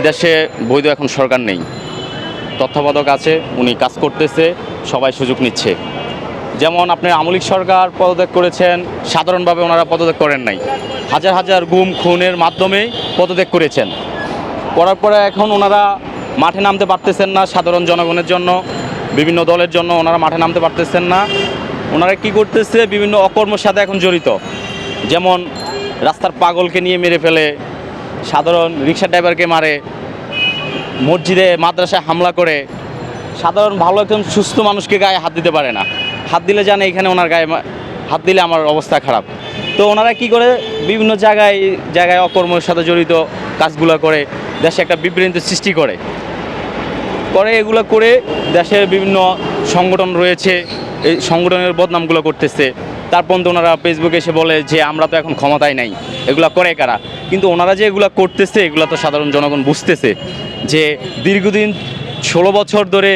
এদেশে বৈধ এখন সরকার নেই। তত্ত্বাবধায়ক আছে, উনি কাজ করতেছে, সবাই সুযোগ নিচ্ছে। যেমন আপনি আমলিক সরকার পদত্যাগ করেছেন, সাধারণভাবে ওনারা পদত্যাগ করেন নাই। হাজার হাজার গুম, খুনের মাধ্যমে পদত্যাগ করেছেন। করার পরে এখন ওনারা মাঠে নামতে পারতেছেন না, সাধারণ জনগণের জন্য, বিভিন্ন দলের জন্য ওনারা মাঠে নামতে পারতেছেন না। ওনারা কি করতেছে, বিভিন্ন অকর্মের সাথে এখন জড়িত। যেমন রাস্তার পাগলকে নিয়ে মেরে ফেলে সাধারণ রিক্সা ড্রাইভারকে মারে, মসজিদে, মাদ্রাসায় হামলা করে, সাধারণ ভালো একজন সুস্থ মানুষকে গায়ে হাত দিতে পারে না। হাত দিলে জানে এখানে ওনার গায়ে হাত দিলে আমার অবস্থা খারাপ। তো ওনারা কি করে? বিভিন্ন জায়গায় জায়গায় অকর্মের সাথে জড়িত কাজগুলো করে, দেশে একটা বিভ্রান্তি সৃষ্টি করে। করে এগুলো করে দেশের বিভিন্ন সংগঠন রয়েছে, এই সংগঠনের বদনামগুলো করতেছে। তারপর তো ওনারা ফেসবুকে এসে বলে যে, আমরা তো এখন ক্ষমতায় নাই। এগুলো করে কারা? কিন্তু ওনারা যে এগুলা করতেছে, এগুলো তো সাধারণ জনগণ বুঝতেছে যে, দীর্ঘদিন ষোলো বছর ধরে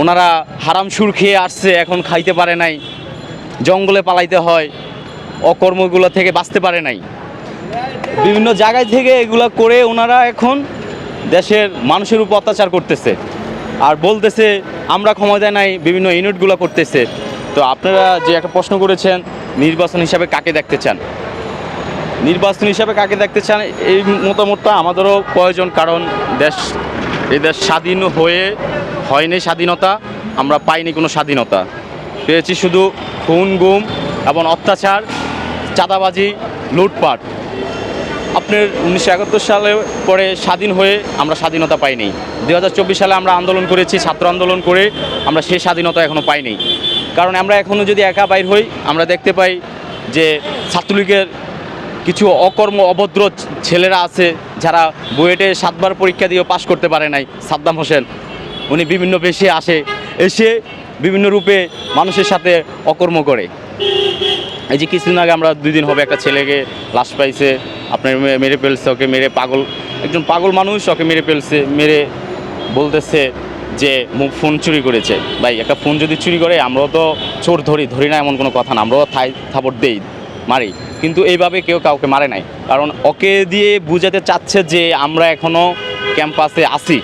ওনারা হারাম সুর খেয়ে আসছে, এখন খাইতে পারে নাই, জঙ্গলে পালাইতে হয়, অকর্মগুলো থেকে বাঁচতে পারে নাই। বিভিন্ন জায়গায় থেকে এগুলা করে ওনারা এখন দেশের মানুষের উপর অত্যাচার করতেছে। আর বলতেছে, আমরা ক্ষমতায় নাই। বিভিন্ন ইউনিটগুলো করতেছে। তো আপনারা যে একটা প্রশ্ন করেছেন, নির্বাচন হিসাবে কাকে দেখতে চান? নির্বাচন হিসাবে কাকে দেখতে চান? এই মতামতটা আমাদেরও প্রয়োজন, কারণ দেশ, এই দেশ স্বাধীন হয়ে হয়নি স্বাধীনতা, আমরা পাইনি কোনো স্বাধীনতা। পেয়েছি শুধু খুন, গুম এবং অত্যাচার, চাঁদাবাজি, লুটপাট। আপনার উনিশশো একাত্তর সালে পরে স্বাধীন হয়ে আমরা স্বাধীনতা পাইনি। দু হাজার চব্বিশ সালে আমরা আন্দোলন করেছি, ছাত্র আন্দোলন করে আমরা সেই স্বাধীনতা এখনও পাইনি। কারণ আমরা এখনও যদি একা বাইর হই, আমরা দেখতে পাই যে ছাত্রলীগের কিছু অকর্ম, অভদ্র ছেলেরা আছে যারা বুয়েটে সাতবার পরীক্ষা দিয়েও পাশ করতে পারে নাই, সাদ্দাম হোসেন। উনি বিভিন্ন বেশে আসে, এসে বিভিন্ন রূপে মানুষের সাথে অকর্ম করে। এই যে কিছুদিন আগে আমরা দুই দিন হবে একটা ছেলেকে লাশ পাইছে আপনার মেরে ফেলছে, ওকে মেরে পাগল, একজন পাগল মানুষ, ওকে মেরে ফেলছে, মেরে বলতেছে যে মুখ ফোন চুরি করেছে। ভাই, একটা ফোন যদি চুরি করে, আমরাও তো চোর ধরি ধরি না এমন কোনো কথা না, আমরাও থাই থাপড় দেই, মারি। কিন্তু এইভাবে কেউ কাউকে মারে নাই। কারণ ওকে দিয়ে বুঝাতে চাচ্ছে যে আমরা এখনও ক্যাম্পাসে আছি।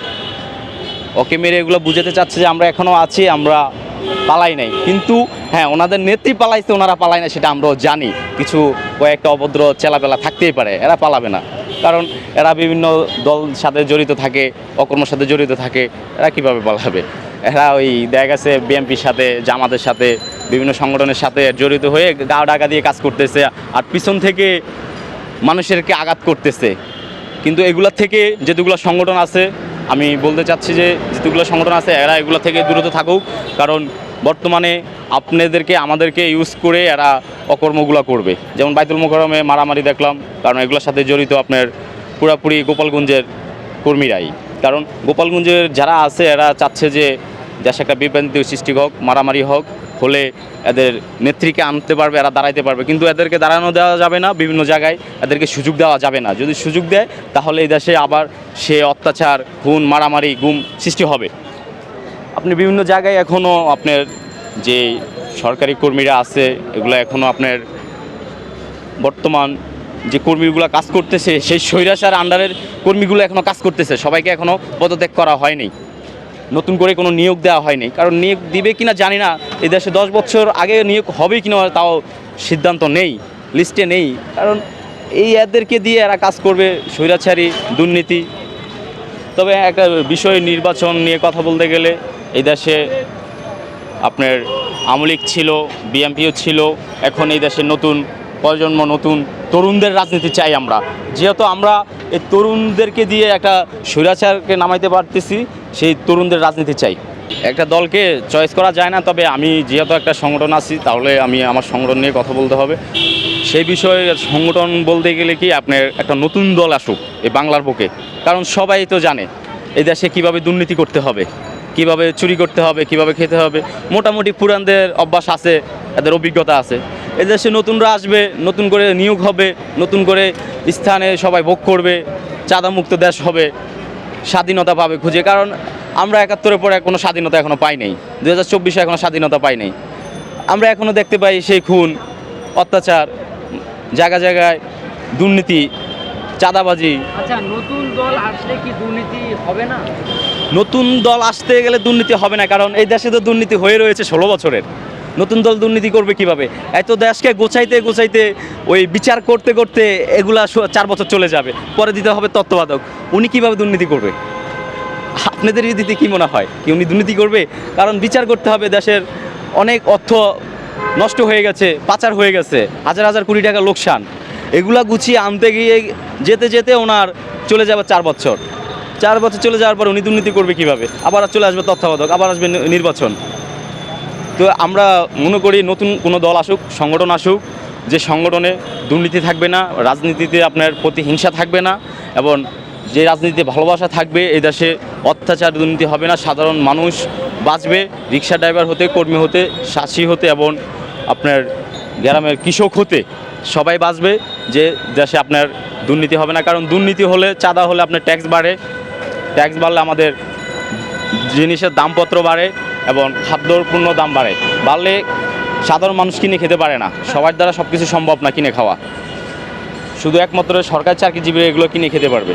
ওকে মেরে এগুলো বুঝাতে চাচ্ছে যে আমরা এখনও আছি, আমরা পালাই নাই। কিন্তু হ্যাঁ ওনাদের নেত্রী পালাইছে, ওনারা পালাই না সেটা আমরাও জানি। কিছু কয়েকটা অভদ্র চেলাপেলা থাকতেই পারে, এরা পালাবে না। কারণ, এরা বিভিন্ন দল সাথে জড়িত থাকে, অকর্মের সাথে জড়িত থাকে, এরা কীভাবে পালাবে? এরা ওই দেখা গেছে বিএনপির সাথে, জামাতের সাথে, বিভিন্ন সংগঠনের সাথে জড়িত হয়ে গা ডাকা দিয়ে কাজ করতেছে, আর পিছন থেকে মানুষেরকে আঘাত করতেছে। কিন্তু এগুলা থেকে যেগুলো সংগঠন আছে আমি বলতে চাচ্ছি যে যেগুলো সংগঠন আছে, এরা এগুলো থেকে দূরত থাকুক, কারণ বর্তমানে আপনাদেরকে, আমাদেরকে ইউজ করে এরা অকর্মগুলো করবে। যেমন বাইতুল মোকরমে মারামারি দেখলাম, কারণ এগুলোর সাথে জড়িত আপনার পুরাপুরি গোপালগঞ্জের কর্মীরাই। কারণ গোপালগঞ্জের যারা আছে, এরা চাচ্ছে যে দেশে একটা বিভ্রান্তি সৃষ্টি হোক, মারামারি হোক হলে এদের নেত্রীকে আনতে পারবে, এরা দাঁড়াইতে পারবে। কিন্তু এদেরকে দাঁড়ানো দেওয়া যাবে না, বিভিন্ন জায়গায় এদেরকে সুযোগ দেওয়া যাবে না। যদি সুযোগ দেয়, তাহলে এই দেশে আবার সে অত্যাচার, খুন, মারামারি, গুম সৃষ্টি হবে। আপনি বিভিন্ন জায়গায় এখনও আপনার যে সরকারি কর্মীরা আছে, এগুলো এখনও আপনার বর্তমান যে কর্মীগুলো কাজ করতেছে, সেই স্বৈরাচার আন্ডারের কর্মীগুলো এখনও কাজ করতেছে। সবাইকে এখনও পদত্যাগ করা হয়নি। নতুন করে কোনো নিয়োগ দেওয়া হয়নি। কারণ নিয়োগ দিবে কিনা জানি না। এই দেশে দশ বছর আগে নিয়োগ হবে কিনা তাও সিদ্ধান্ত নেই লিস্টে নেই। কারণ এই এদেরকে দিয়ে এরা কাজ করবে, স্বৈরাচারী, দুর্নীতি। তবে একটা বিষয় নির্বাচন নিয়ে কথা বলতে গেলে, এই দেশে আপনার আমলিক ছিল বিএমপিও ছিল, এখন এই দেশের নতুন প্রজন্ম, নতুন তরুণদের রাজনীতি চাই আমরা। যেহেতু আমরা এই তরুণদেরকে দিয়ে একটা স্বৈরাচারকে নামাইতে পারতেছি সেই তরুণদের রাজনীতি চাই। একটা দলকে চয়েস করা যায় না, তবে আমি যেহেতু একটা সংগঠন আছি, তাহলে আমি আমার সংগঠন নিয়ে কথা বলতে হবে। সেই বিষয়ে সংগঠন বলতে গেলে কি, আপনার একটা নতুন দল আসুক এই বাংলার বুকে। কারণ সবাই তো জানে, এই দেশে কীভাবে দুর্নীতি করতে হবে, কীভাবে চুরি করতে হবে, কীভাবে খেতে হবে। মোটামুটি পুরানদের অভ্যাস আছে, এদের অভিজ্ঞতা আছে। এদেশে নতুনরা আসবে, নতুন করে নিয়োগ হবে, নতুন করে স্থানে সবাই ভোগ করবে, চাঁদামুক্ত দেশ হবে। স্বাধীনতা পাবে খুঁজে কারণ আমরা একাত্তরের পরে কোনো স্বাধীনতা এখনও পাই নাই। দু হাজার চব্বিশে এখনও স্বাধীনতা পাই নাই। আমরা এখনও দেখতে পাই সেই খুন অত্যাচার জায়গা জায়গায় দুর্নীতি চাঁদাবাজি। আচ্ছা নতুন দল আসলে কি দুর্নীতি হবে না? নতুন দল আসতে গেলে দুর্নীতি হবে না কারণ এই দেশে তো দুর্নীতি হয়ে রয়েছে ষোলো বছরের। নতুন দল দুর্নীতি করবে কীভাবে? এত দেশকে গোছাইতে গোছাইতে, ওই বিচার করতে করতে এগুলা চার বছর চলে যাবে। পরে দিতে হবে তত্ত্বাবধায়ক উনি কীভাবে দুর্নীতি করবে? আপনাদের দিতে কি মনে হয়? কি উনি দুর্নীতি করবে? কারণ বিচার করতে হবে দেশের অনেক অর্থ নষ্ট হয়ে গেছে, পাচার হয়ে গেছে, হাজার হাজার কোটি টাকা লোকসান। এগুলা গুছিয়ে আনতে গিয়ে যেতে যেতে ওনার চলে যাবে চার বছর। চার বছর চলে যাওয়ার পর উনি দুর্নীতি করবে কীভাবে? আবার চলে আসবে তত্ত্বাবধায়ক আবার আসবে নির্বাচন। তো আমরা মনে করি নতুন কোনো দল আসুক, সংগঠন আসুক, যে সংগঠনে দুর্নীতি থাকবে না, রাজনীতিতে আপনার প্রতিহিংসা থাকবে না, এবং যে রাজনীতিতে ভালোবাসা থাকবে, এই দেশে অত্যাচার, দুর্নীতি হবে না, সাধারণ মানুষ বাঁচবে, রিক্সা ড্রাইভার হতে, কর্মী হতে, চাষি হতে, এবং আপনার গ্রামের কৃষক হতে, সবাই বাঁচবে, যে দেশে আপনার দুর্নীতি হবে না। কারণ দুর্নীতি হলে, চাঁদা হলে আপনার ট্যাক্স বাড়ে। ট্যাক্স বাড়লে আমাদের জিনিসের দামপত্র বাড়ে এবং খাদ্যর পূর্ণ দাম বাড়ে। বাড়লে সাধারণ মানুষ কিনে খেতে পারে না। সবার দ্বারা সব কিছু সম্ভব না কিনে খাওয়া। শুধু একমাত্র সরকার চাকরিজীবী এগুলো কিনে খেতে পারবে।